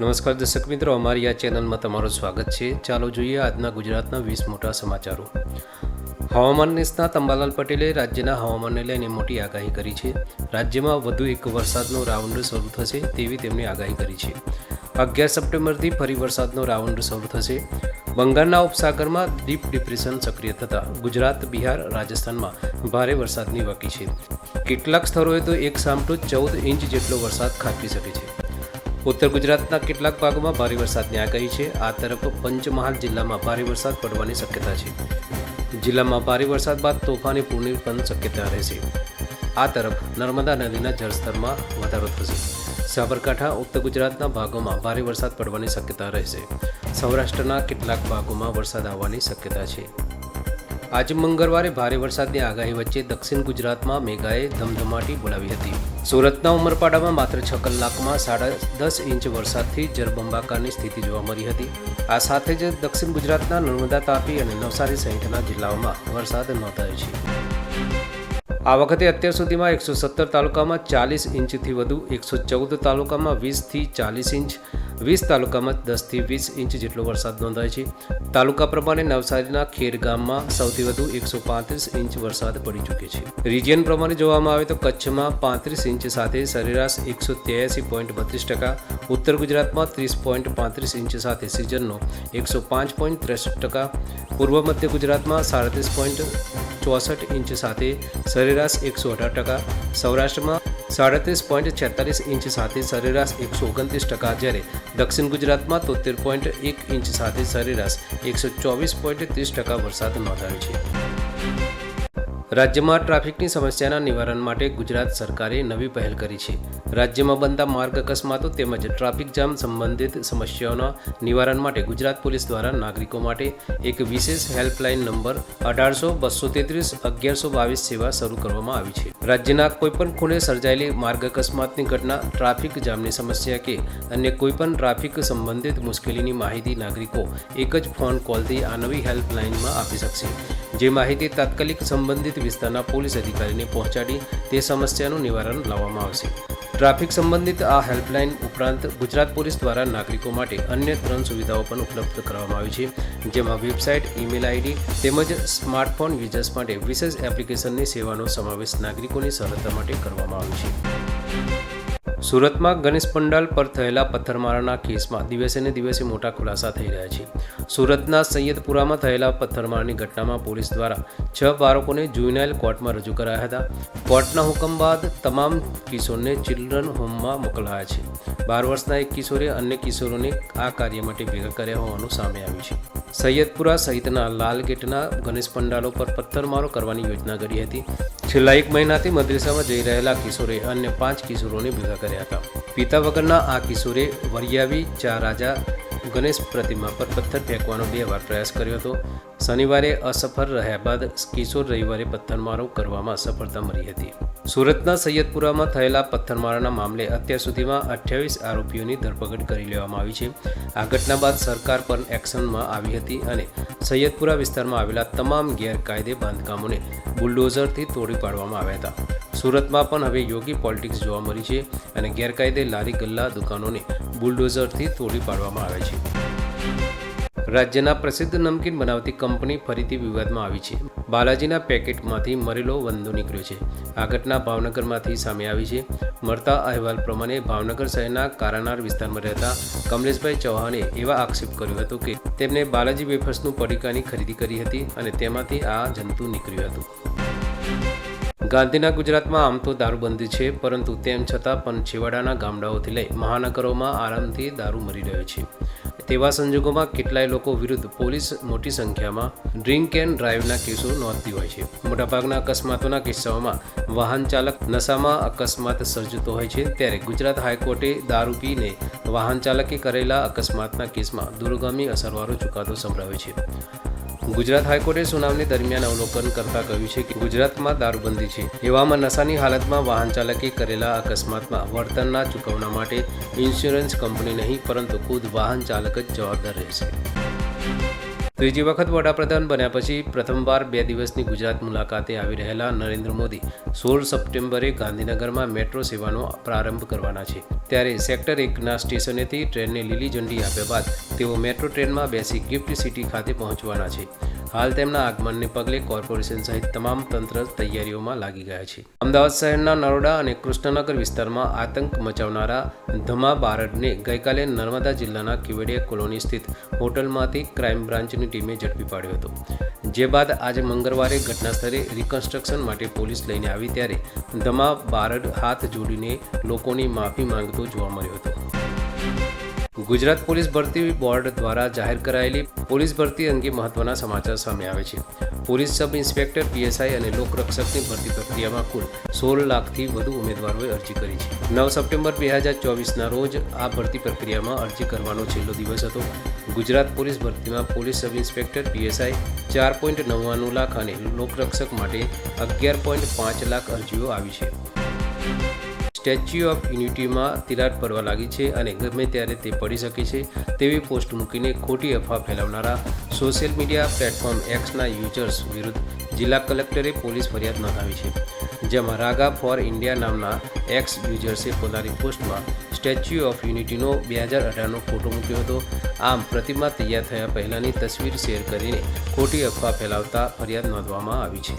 નમસ્કાર દર્શક મિત્રો, અમારી આ ચેનલમાં તમારું સ્વાગત છે. ચાલો જોઈએ આજના ગુજરાતના વીસ મોટા સમાચારો. હવામાન નિષ્ણાત અંબાલાલ પટેલે રાજ્યના હવામાનને લઈને મોટી આગાહી કરી છે. રાજ્યમાં વધુ એક વરસાદનો રાઉન્ડ શરૂ થશે તેવી તેમણે આગાહી કરી છે. અગિયાર સપ્ટેમ્બરથી ફરી વરસાદનો રાઉન્ડ શરૂ થશે. બંગાળના ઉપસાગરમાં ડીપ ડિપ્રેશન સક્રિય થતાં ગુજરાત, બિહાર, રાજસ્થાનમાં ભારે વરસાદની વકી છે. કેટલાક સ્થળોએ તો એક સામટો ચૌદ ઇંચ જેટલો વરસાદ ખાબકી શકે છે. ઉત્તર ગુજરાતના કેટલાક ભાગોમાં ભારે વરસાદની આગાહી છે. આ તરફ પંચમહાલ જિલ્લામાં ભારે વરસાદ પડવાની શક્યતા છે. જિલ્લામાં ભારે વરસાદ બાદ તોફાની પૂરની પણ શક્યતા રહેશે. આ તરફ નર્મદા નદીના જળસ્તરમાં વધારો થશે. સાબરકાંઠા, ઉત્તર ગુજરાતના ભાગોમાં ભારે વરસાદ પડવાની શક્યતા રહેશે. સૌરાષ્ટ્રના કેટલાક ભાગોમાં વરસાદ આવવાની શક્યતા છે. આજે મંગળવારે ભારે વરસાદની આગાહી વચ્ચે દક્ષિણ ગુજરાતમાં મેઘાએ ધમધમાટી બોલાવી હતી. સુરતના ઉમરપાડામાં માત્ર છ કલાકમાં સાડા દસ ઇંચ વરસાદથી જળબંબાકારની સ્થિતિ જોવા મળી હતી. આ સાથે જ દક્ષિણ ગુજરાતના નર્મદા તાપી અને નવસારી સહિતના જિલ્લાઓમાં વરસાદ નોંધાયો છે. આ વખતે અત્યાર સુધીમાં એકસો સત્તર તાલુકામાં ચાલીસ ઇંચથી વધુ, એકસો ચૌદ તાલુકામાં વીસથી ચાલીસ ઇંચ, વીસ તાલુકામાં દસથી વીસ ઇંચ જેટલો વરસાદ નોંધાય છે. તાલુકા પ્રમાણે નવસારીના ખેર ગામમાં સૌથી વધુ એકસો પાંત્રીસ ઇંચ વરસાદ પડી ચૂક્યો છે. રિજિયન પ્રમાણે જોવામાં આવે તો કચ્છમાં પાંત્રીસ ઇંચ સાથે સરેરાશ એકસો ત્યાસી પોઈન્ટ બત્રીસ ટકા, ઉત્તર ગુજરાતમાં ત્રીસ પોઈન્ટ પાંત્રીસ ઇંચ સાથે સિઝનનો એકસો પાંચ પોઈન્ટ ત્રેસઠ ટકા, પૂર્વ મધ્ય ગુજરાતમાં સાડત્રીસ પોઈન્ટ ચોસઠ ઇંચ સાથે સરેરાશ એકસો અઢાર ટકા, સૌરાષ્ટ્રમાં સાડત્રીસ પોઈન્ટ છેતાલીસ ઇંચ સાથે સરેરાશ એકસો ઓગણત્રીસ ટકા, જ્યારે દક્ષિણ ગુજરાતમાં તોતેર પોઈન્ટ એક ઇંચ સાથે સરેરાશ એકસો ચોવીસ પોઈન્ટ ત્રીસ ટકા વરસાદ નોંધાયો છે. રાજ્યમાં ટ્રાફિકની સમસ્યાના નિવારણ માટે ગુજરાત સરકારે નવી પહેલ કરી છે. રાજ્યમાં બનતા માર્ગ અકસ્માતો તેમજ ટ્રાફિક જામ સંબંધિત સમસ્યાઓના નિવારણ માટે ગુજરાત પોલીસ દ્વારા નાગરિકો માટે એક વિશેષ હેલ્પલાઇન નંબર અઢારસો, બસો તેત્રીસ, અગિયારસો બાવીસ સેવા શરૂ કરવામાં આવી છે. રાજ્યના કોઈપણ ખૂણે સર્જાયેલી માર્ગ અકસ્માતની ઘટના, ટ્રાફિક જામની સમસ્યા કે અન્ય કોઈપણ ટ્રાફિક સંબંધિત મુશ્કેલીની માહિતી નાગરિકો એક જ ફોન કોલથી આ નવી હેલ્પલાઇનમાં આપી શકશે. જે માહિતી તાત્કાલિક સંબંધિત વિસ્તારના પોલીસ અધિકારીને પહોંચાડી તે સમસ્યાનું નિવારણ લાવવામાં આવશે. ટ્રાફિક સંબંધિત આ હેલ્પલાઇન ઉપરાંત ગુજરાત પોલીસ દ્વારા નાગરિકો માટે અન્ય ત્રણ સુવિધાઓ પણ ઉપલબ્ધ કરવામાં આવી છે, જેમાં વેબસાઇટ, ઈમેલ આઈડી તેમજ સ્માર્ટફોન યુઝર્સ માટે વિશેષ એપ્લિકેશનની સેવાનો સમાવેશ નાગરિકોની સરળતા માટે કરવામાં આવ્યો છે. સુરતમાં ગણેશ પંડાલ પર થયેલા પથ્થરમારાના કેસમાં દિવસે ને દિવસે મોટા ખુલાસા થઈ રહ્યા છે. સુરતના સૈયદપુરામાં થયેલા પથ્થરમારાની ઘટનામાં પોલીસ દ્વારા છ બાળકોને જુવેનાઇલ કોર્ટમાં રજૂ કરાયા હતા. કોર્ટના હુકમ બાદ તમામ કિશોરને ચિલ્ડ્રન હોમમાં મોકલાયા છે. બાર વર્ષના એક કિશોરે અન્ય કિશોરોને આ કાર્ય માટે ભેગા કર્યા હોવાનું સામે આવ્યું છે. સૈયદપુરા સહિતના લાલગેટના ગણેશ પંડાલો પર પથ્થરમારો કરવાની યોજના ઘડી હતી. છેલ્લા એક મહિનાથી મદ્રેસામાં જઈ રહેલા કિશોરે અન્ય પાંચ કિશોરોને ભેગા કર્યા હતા. પિતા વગરના આ કિશોરે વરિયાવી ચા રાજા ગણેશ પ્રતિમા પર પથ્થર ફેંકવાનો બે વાર પ્રયાસ કર્યો હતો. શનિવારે અસફળ રહ્યા બાદ કિશોર રવિવારે પથ્થરમારો કરવામાં સફળતા મળી હતી. સુરતના સૈયદપુરામાં થયેલા પથ્થરમારાના મામલે અત્યાર સુધીમાં અઠ્યાવીસ આરોપીઓની ધરપકડ કરી લેવામાં આવી છે. આ ઘટના બાદ સરકાર પણ એક્શનમાં આવી હતી અને સૈયદપુરા વિસ્તારમાં આવેલા તમામ ગેરકાયદે બાંધકામોને બુલડોઝરથી તોડી પાડવામાં આવ્યા હતા. સુરતમાં પણ હવે યોગી પોલિટિક્સ જોવા મળી છે અને ગેરકાયદે લારી ગલ્લા દુકાનોને બુલડોઝરથી તોડી પાડવામાં આવે છે. રાજ્યના પ્રસિદ્ધ નમકીન બનાવતી કંપની ફરીથી વિવાદમાં આવી છે. બાલાજીના પેકેટમાંથી મરેલો વંદો નીકળ્યો છે. આ ઘટના ભાવનગરમાંથી સામે આવી છે. મળતા અહેવાલ પ્રમાણે ભાવનગર શહેરના કારાનાર વિસ્તારમાં રહેતા કમલેશભાઈ ચૌહાણે એવા આક્ષેપ કર્યો હતો કે તેમણે બાલાજી વેફર્સનું પડીકાની ખરીદી કરી હતી અને તેમાંથી આ જંતુ નીકળ્યું હતું. ગાંધીના ગુજરાતમાં આમ તો દારૂબંધી છે, પરંતુ તેમ છતાં પણ છેવાડાના ગામડાઓથી લઈ મહાનગરોમાં આરામથી દારૂ મરી રહ્યો છે. તેવા સંજોગોમાં કેટલાય લોકો વિરુદ્ધ પોલીસ મોટી સંખ્યામાં ડ્રિંક એન્ડ ડ્રાઈવના કેસો નોંધતી હોય છે. મોટાભાગના અકસ્માતોના કિસ્સાઓમાં વાહન ચાલક નશામાં અકસ્માત સર્જતો હોય છે, ત્યારે ગુજરાત હાઈકોર્ટે દારૂ પીને વાહન ચાલકે કરેલા અકસ્માતના કેસમાં દૂરગામી અસરવાળો ચુકાદો સંભળાવ્યો છે. ગુજરાત હાઈકોર્ટે સુનાવણી દરમિયાન અવલોકન કરતા કહ્યું છે કે ગુજરાતમાં દારૂબંધી છે. એવામાં નશાની હાલતમાં વાહન ચાલકે કરેલા અકસ્માતમાં વળતરના ચૂકવણા માટે ઇન્સ્યોરન્સ કંપની નહીં, પરંતુ ખુદ વાહન ચાલક જ જવાબદાર રહેશે. ત્રીજી વખત વડાપ્રધાન બન્યા પછી પ્રથમવાર બે દિવસની ગુજરાત મુલાકાતે આવી રહેલા નરેન્દ્ર મોદી સોળ સપ્ટેમ્બરે ગાંધીનગરમાં મેટ્રો સેવાનો પ્રારંભ કરવાના છે. ત્યારે સેક્ટર એકના સ્ટેશનેથી ટ્રેનને લીલી ઝંડી આપ્યા બાદ તેઓ મેટ્રો ટ્રેનમાં બેસી ગિફ્ટ સિટી ખાતે પહોંચવાના છે. હાલ તેમના આગમનને પગલે કોર્પોરેશન સહિત તમામ તંત્ર તૈયારીઓમાં લાગી ગયા છે. અમદાવાદ શહેરના નરોડા અને કૃષ્ણનગર વિસ્તારમાં આતંક મચાવનારા ધમા બારડને ગઈકાલે નર્મદા જિલ્લાના કેવડિયા કોલોની સ્થિત હોટલમાંથી ક્રાઇમ બ્રાન્ચની ટીમે ઝડપી પાડ્યો હતો. જે બાદ આજે મંગળવારે ઘટના સ્થળે રિકન્સ્ટ્રક્શન માટે પોલીસ લઈને આવી ત્યારે ધમા બારડ હાથ જોડીને લોકોની માફી માંગતો જોવા મળ્યો હતો. ગુજરાત પોલીસ ભરતી બોર્ડ દ્વારા જાહેર કરાયેલી પોલીસ ભરતી અંગે મહત્વના સમાચાર સામે આવે છે. પોલીસ સબ ઇન્સ્પેક્ટર, પીએસઆઈ અને લોકરક્ષકની ભરતી પ્રક્રિયામાં કુલ સોળ લાખથી વધુ ઉમેદવારોએ અરજી કરી છે. નવ સપ્ટેમ્બર બે હજાર ચોવીસના રોજ આ ભરતી પ્રક્રિયામાં અરજી કરવાનો છેલ્લો દિવસ હતો. ગુજરાત પોલીસ ભરતીમાં પોલીસ સબ ઇન્સ્પેક્ટર, પીએસઆઈ ચાર પોઈન્ટ નવ્વાણું લાખ અને લોકરક્ષક માટે અગિયાર પોઈન્ટ પાંચ લાખ અરજીઓ આવી છે. સ્ટેચ્યુ ઓફ યુનિટીમાં તિરાડ પડવા લાગી છે અને ગમે ત્યારે તે પડી શકે છે તેવી પોસ્ટ મૂકીને ખોટી અફવા ફેલાવનારા સોશિયલ મીડિયા પ્લેટફોર્મ એક્સના યુઝર્સ વિરુદ્ધ જિલ્લા કલેક્ટરે પોલીસ ફરિયાદ નોંધાવી છે. જેમાં રાગા ફોર ઇન્ડિયા નામના એક્સ યુઝર્સે પોતાની પોસ્ટમાં સ્ટેચ્યુ ઓફ યુનિટીનો બે હજાર અઢારનો ફોટો મૂક્યો હતો. આમ પ્રતિમા તૈયાર થયા પહેલાંની તસવીર શેર કરીને ખોટી અફવા ફેલાવતા ફરિયાદ નોંધવામાં આવી છે.